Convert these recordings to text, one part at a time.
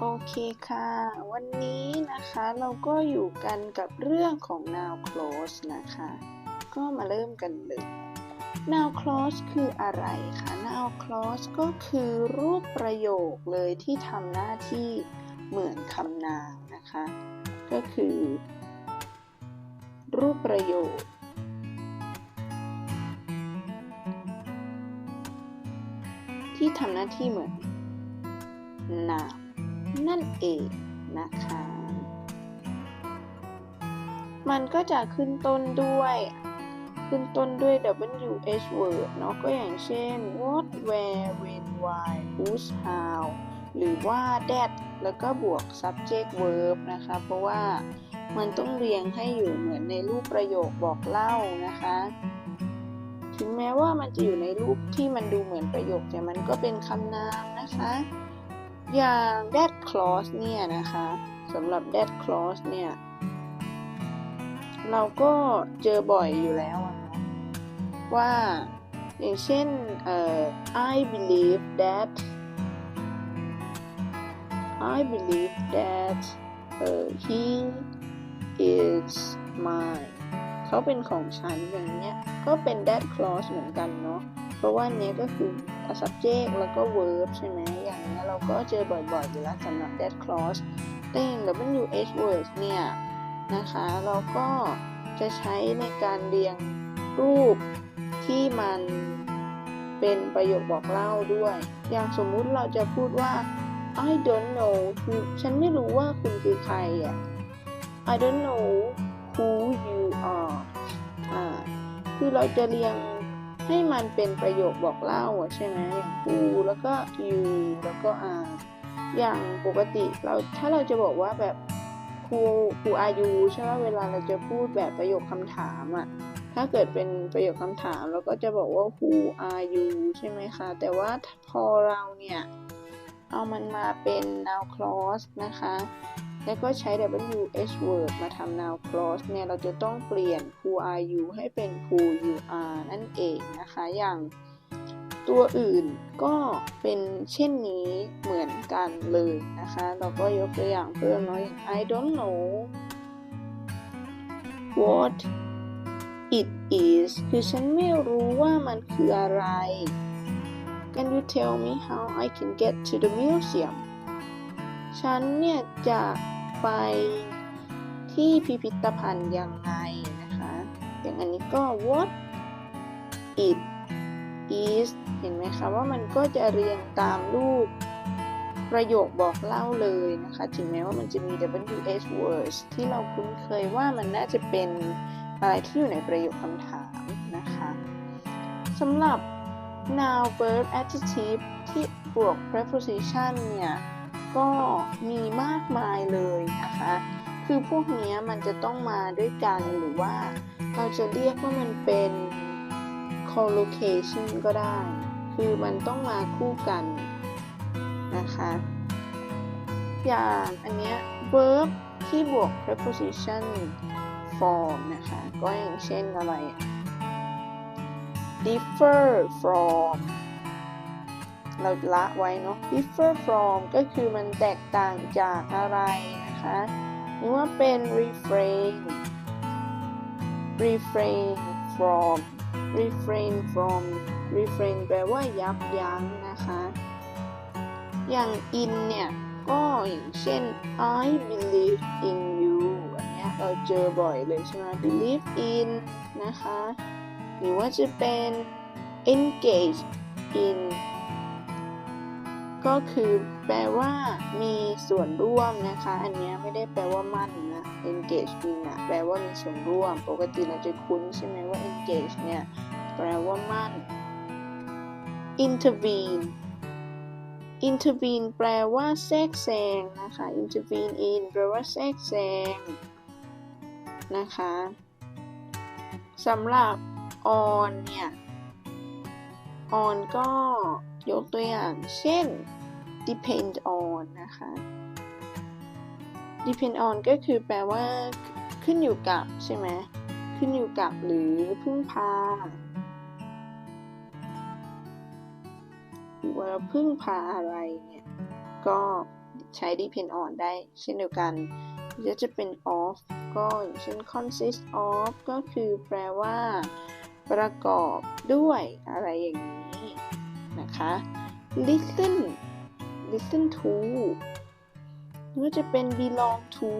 โอเคค่ะ วันนี้นะคะเราก็อยู่กันกับเรื่องของ noun clause นะคะ ก็มาเริ่มกันเลย noun clause คืออะไรคะ noun clause ก็คือรูปประโยคเลยที่ทำหน้าที่เหมือนคำนามนะคะ ก็คือ รูปประโยคที่ทำหน้าที่เหมือนนาม นั่นเองนะคะ มันก็จะขึ้นต้นด้วย ขึ้นต้นด้วย WH word เนาะก็อย่างเช่น what where when why whose how หรือว่า that แล้วก็บวก subject verb นะคะ เพราะว่ามันต้องเรียงให้อยู่เหมือนในรูปประโยคบอกเล่านะคะ ถึงแม้ว่ามันจะอยู่ในรูปที่มันดูเหมือนประโยคแต่มันก็เป็นคำนามนะคะ อย่าง that clause เนี่ยนะคะสำหรับ that clause เนี่ย เราก็เจอบ่อยอยู่แล้วว่าอย่างเช่น I believe that I believe that เอ่อ he is mine เขาเป็นของฉันอย่างเนี้ย ก็เป็น that clause เหมือนกันเนาะ เพราะว่าเนี้ยก็คือ subject แล้วก็ verb ใช่ไหม เราก็เจอบ่อยๆอยู่แล้วสำหรับ that clause แต่อย่าง WH words เนี่ยนะคะเราก็จะใช้ในการเรียงรูปที่มันเป็นประโยคบอกเล่าด้วย อย่างสมมุติเราจะพูดว่า I don't know คือฉันไม่รู้ว่าคุณคือใครอะ I don't know who you are อ่าคือเราจะเรียง ให้มันเป็นประโยคบอกเล่าอะใช่ไหมอย่าง who แล้วก็ you แล้วก็ are อย่างปกติเราถ้าเราจะบอกว่าแบบ who who are you ใช่ไหมเวลาเราจะพูดแบบประโยคคำถามอะถ้าเกิดเป็นประโยคคำถามเราก็จะบอกว่า who are you ใช่ไหมคะ แต่ว่าพอเราเนี่ย เอามันมาเป็น noun clause นะคะ แล้วก็ใช้ WH word มาทำ noun clause เนี่ย เราจะต้องเปลี่ยน who are you ให้เป็น who you are นั่นเองนะคะ อย่างตัวอื่นก็เป็นเช่นนี้เหมือนกันเลยนะคะ เราก็ยกตัวอย่างเพิ่มเนาะอย I don't know what it is คือฉันไม่รู้ว่ามันคืออะไร Can you tell me how I can get to the museum ฉันเนี่ยจะ ไปที่พิพิธภัณฑ์ยังไงนะคะ อย่างอันนี้ก็ what it is เห็นไหมคะว่ามันก็จะเรียงตามรูปประโยคบอกเล่าเลยนะคะ ถึงแม้ว่ามันจะมี WH words ที่เราคุ้นเคยว่ามันน่าจะเป็นอะไรที่อยู่ในประโยคคำถามนะคะสำหรับ noun verb adjective ที่บวก preposition เนี่ย ก็มีมากมายเลยนะคะ คือพวกนี้มันจะต้องมาด้วยกันหรือว่าเราจะเรียกว่ามันเป็น collocation ก็ได้ คือมันต้องมาคู่กันนะคะ อย่างอันเนี้ย verb ที่บวก preposition form นะคะ ก็อย่างเช่นอะไร differ from เราละไว้เนาะ differ from ก็คือมันแตกต่างจากอะไรนะคะหรือว่าเป็น refrain refrain from refrain from refrain แปลว่ายับยั้งนะคะ อย่าง in เนี่ย ก็อย่างเช่น I believe in you อันเนี้ยเราเจอบ่อยเลยใช่ไหม believe in นะคะ หรือว่าจะเป็น engage in ก็คือแปลว่ามีส่วนร่วมนะคะ อันนี้ไม่ได้แปลว่ามั่นนะ engage in อะแปลว่ามีส่วนร่วม ปกติเราจะคุ้นใช่ไหมว่า engage เนี่ยแปลว่ามั่น intervene intervene แปลว่าแทรกแซงนะคะ intervene in แปลว่าแทรกแซงนะคะสำหรับ on เนี่ย on ก็ยกตัวอย่าง เช่น depend on นะคะ depend on ก็คือแปลว่า ขึ้นอยู่กับใช่ไหมขึ้นอยู่กับหรือพึ่งพาว่าพึ่งพาอะไรเนี่ย ก็ใช้ depend on ได้เช่นเดียวกันหรือจะเป็น of ก็อย่างเช่น consist of ก็คือแปลว่า ประกอบด้วยอะไรอย่างนี้นะคะ listen listen to ก็จะเป็น belong to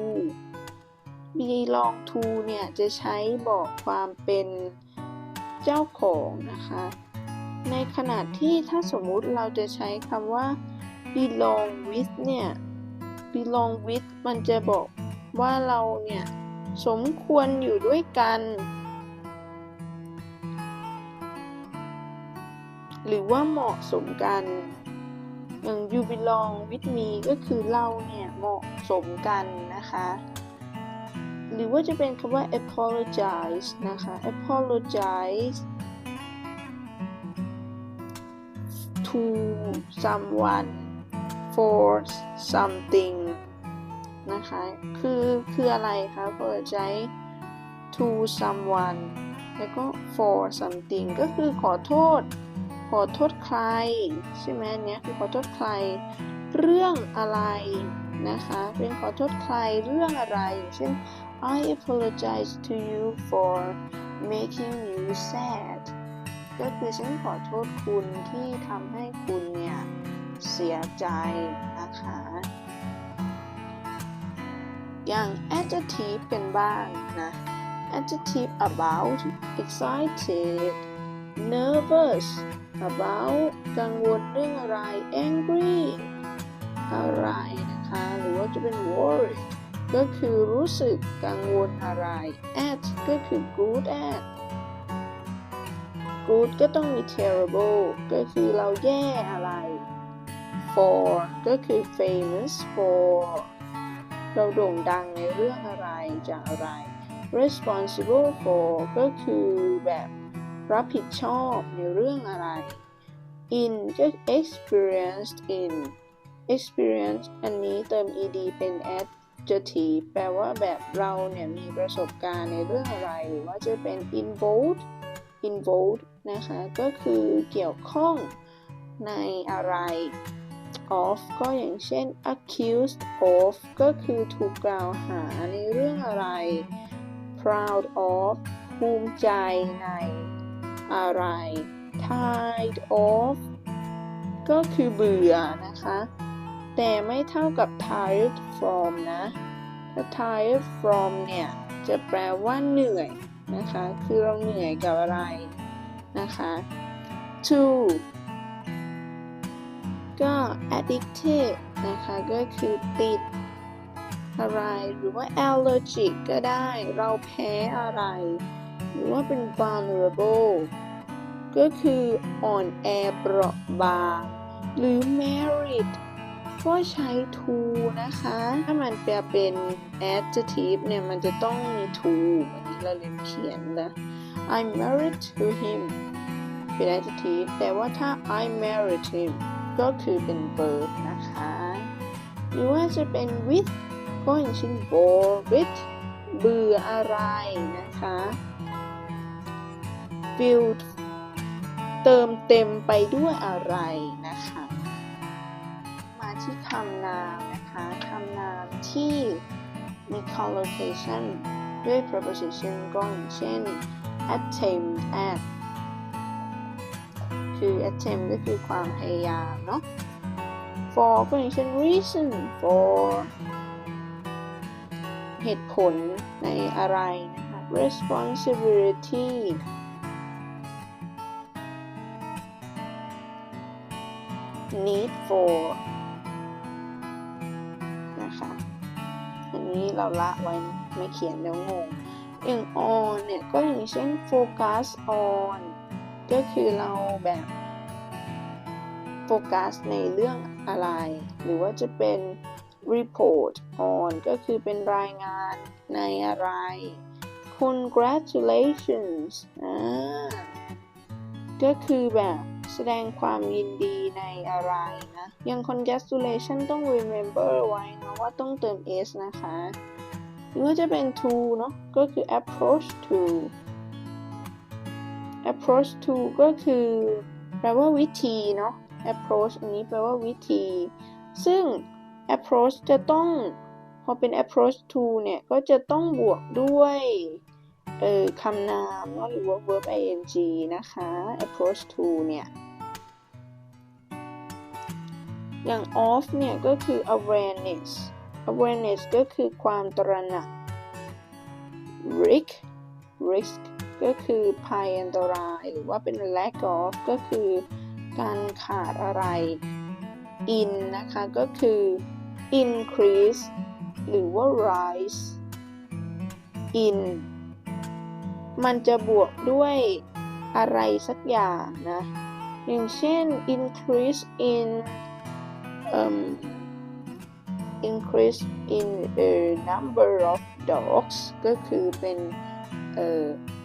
belong to เนี่ย จะใช้บอกความเป็นเจ้าของนะคะ ในขณะที่ถ้าสมมุติเราจะใช้คำว่า belong with เนี่ย belong with มันจะบอกว่าเราเนี่ย สมควรอยู่ด้วยกัน หรือว่าเหมาะสมกัน อย่าง you belong with me ก็คือเราเนี่ยเหมาะสมกันนะคะ หรือว่าจะเป็นคำว่า apologize นะคะ apologize to someone for something นะคะ คือคืออะไรคะ apologize to someone แล้วก็ for something ก็คือขอโทษ ขอโทษใคร ใช่ไหมเนี้ยคือขอโทษใคร เรื่องอะไรนะคะเป็นขอโทษใครเรื่องอะไรเช่น I apologize to you for making you sad ก็คือฉันขอโทษคุณที่ทำให้คุณเนี่ยเสียใจนะคะ อย่าง adjective กันบ้างนะ adjective about excited nervous about กังวลเรื่องอะไร angry อะไรนะคะ หรือว่าจะเป็น worried ก็คือรู้สึกกังวลอะไร at ก็คือ good at good ก็ต้องมี terrible ก็คือเราแย่อะไร for ก็คือ famous for เราโด่งดังในเรื่องอะไรจากอะไร responsible for ก็คือแบบ รับผิดชอบในเรื่องอะไร in ก็ experienced in experience อันนี้เติม ed เป็น adjective แปลว่าแบบเราเนี่ยมีประสบการณ์ในเรื่องอะไร หรือว่าจะเป็น involved involved นะคะ ก็คือเกี่ยวข้องในอะไร of ก็อย่างเช่น accused of ก็คือถูกกล่าวหาในเรื่องอะไร proud of ภูมิใจใน อะไร tired of ก็คือเบื่อนะคะ แต่ไม่เท่ากับ tired from นะถ้า tired from เนี่ย จะแปลว่าเหนื่อยนะคะ คือเราเหนื่อยกับอะไรนะคะ to ก็ addicted นะคะ ก็คือติดอะไร หรือว่า allergic ก็ได้ เราแพ้อะไร หรือว่าเป็น vulnerable ก็คืออ่อนแอเปราะบางหรือ married ก็ใช้ to นะคะ ถ้ามันแปลเป็น adjective เนี่ย มันจะต้องมี to อันนี้เราเรียนเขียนนะ I'm married to him เป็น adjective แต่ว่าถ้า I married him ก็คือเป็น verb นะคะ หรือว่าจะเป็น with ก็อย่างเช่น bore with เบื่ออะไรนะคะ filled เติมเต็มไปด้วยอะไรนะคะ มาที่คำนามนะคะคำนามที่มี collocation ด้วย preposition ก็อย่างเช่น attempt at คือ attempt ก็คือความพยายามเนาะ for ก็อย่างเช่น reason for เหตุผลในอะไรนะคะ responsibility need for นะคะอันนี้เราละไว้ไม่เขียนแล้วงงอย่าง on เนี่ยก็อย่างเช่น focus on ก็คือเราแบบโฟกัสในเรื่องอะไร หรือว่าจะเป็น report on ก็คือเป็นรายงานในอะไร congratulations อ่าก็คือแบบ แสดงความยินดีในอะไรนะอย่าง congratulation ต้อง remember ไว้นะว่าต้องเติม s นะคะหรือว่าจะเป็น to เนาะก็คือ approach to approach to ก็คือแปลว่าวิธีเนาะ approach อันนี้แปลว่าวิธี ซึ่ง approach จะต้องพอเป็น approach to เนี่ย ก็จะต้องบวกด้วยเออคำนามเนาะหรือว่า verb ing นะคะ approach to เนี่ย อย่าง of เนี่ยก็คือ awareness awareness ก็คือความตระหนัก risk risk ก็คือภัยอันตราย หรือว่าเป็น lack of ก็คือการขาดอะไร in นะคะก็คือ increase หรือว่า rise in มันจะบวกด้วยอะไรสักอย่างนะ อย่างเช่น increase in um, increase in a number of dogs ก็คือเป็น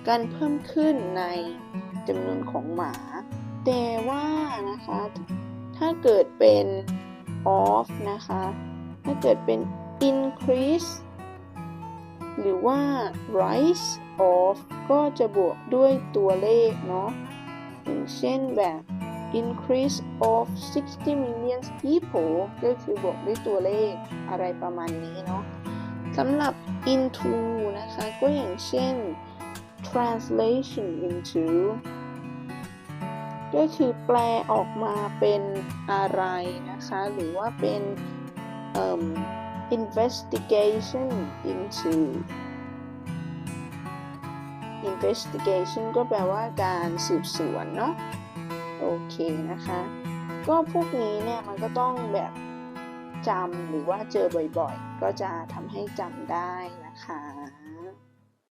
การเพิ่มขึ้นในจำนวนของหมา แต่ว่านะคะ ถ้าเกิดเป็น of นะคะ ถ้าเกิดเป็น increase หรือว่า rise of ก็จะบวกด้วยตัวเลขเนาะอย่างเช่นแบบ increase of 60 million people ก็คือบวกด้วยตัวเลขอะไรประมาณนี้เนาะสำหรับ into นะคะ ก็อย่างเช่น translation into ก็คือแปลออกมาเป็นอะไรนะคะ หรือว่าเป็น investigation into investigation ก็แปลว่าการสืบสวนเนาะ โอเคนะคะ ก็พวกนี้เนี่ยมันก็ต้องแบบจำหรือว่าเจอบ่อยๆ ก็จะทำให้จำได้